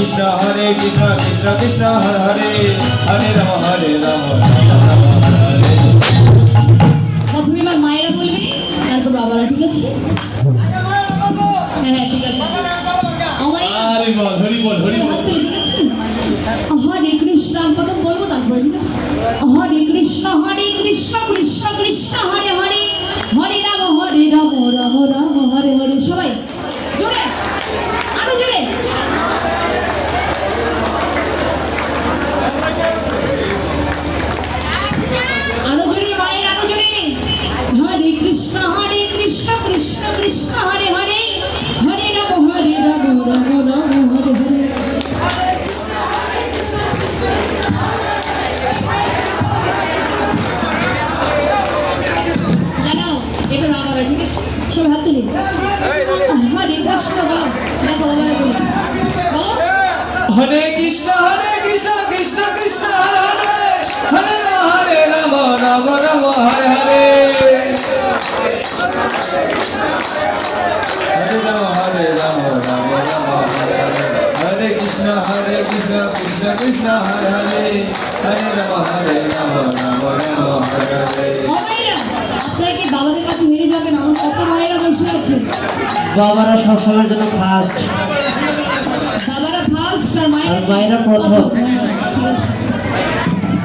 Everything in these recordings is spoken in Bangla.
হরে কৃষ্ণ হরে কৃষ্ণ কৃষ্ণ কৃষ্ণ হরে হরে হরে রাম হরে রাম Hare রাম হরে হরে প্রথমে এবার মায়েরা বলবে তারপর বাবারা ঠিক আছে? হ্যাঁ হ্যাঁ ঠিক আছে। আমার আরে বল হরি বল হরি বল হাত তুলে ঠিক আছে হরে কৃষ্ণ আমি প্রথম বলব তারপরে ঠিক আছে হরে কৃষ্ণ হরে কৃষ্ণ কৃষ্ণ কৃষ্ণ হরে হরে হরে রাম হরে রাম রাম রাম হরে হরে সবাই জোরে আরও জোরে আরও জোরে মায়ের আরও জোরে হরে কৃষ্ণ হরে কৃষ্ণ কৃষ্ণ হরে হরে। হরে রাম হরে রাম রাম রাম হরে হরে। এবার বাবারা ঠিক আছে? সবাই হাত তুলি। হরে কৃষ্ণ বলো দেখো বলো বলো হরে কৃষ্ণ হরে কৃষ্ণ কৃষ্ণ কৃষ্ণ হরে হরে। হরে রাম হরে রাম রাম রাম হরে হরে। মায়েরা আপনারা কি বাবাদের কাছে হেরে যাবেন? আমার কত মায়েরা বসে আছে। বাবারা সবসময়ের জন্য ফার্স্ট বাবারা ফার্স্ট আর মায়েরা প্রথম।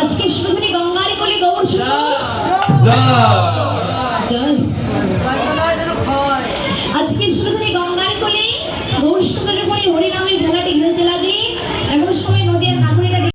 আজকে শুধু গঙ্গারে বলে গৌর শুধু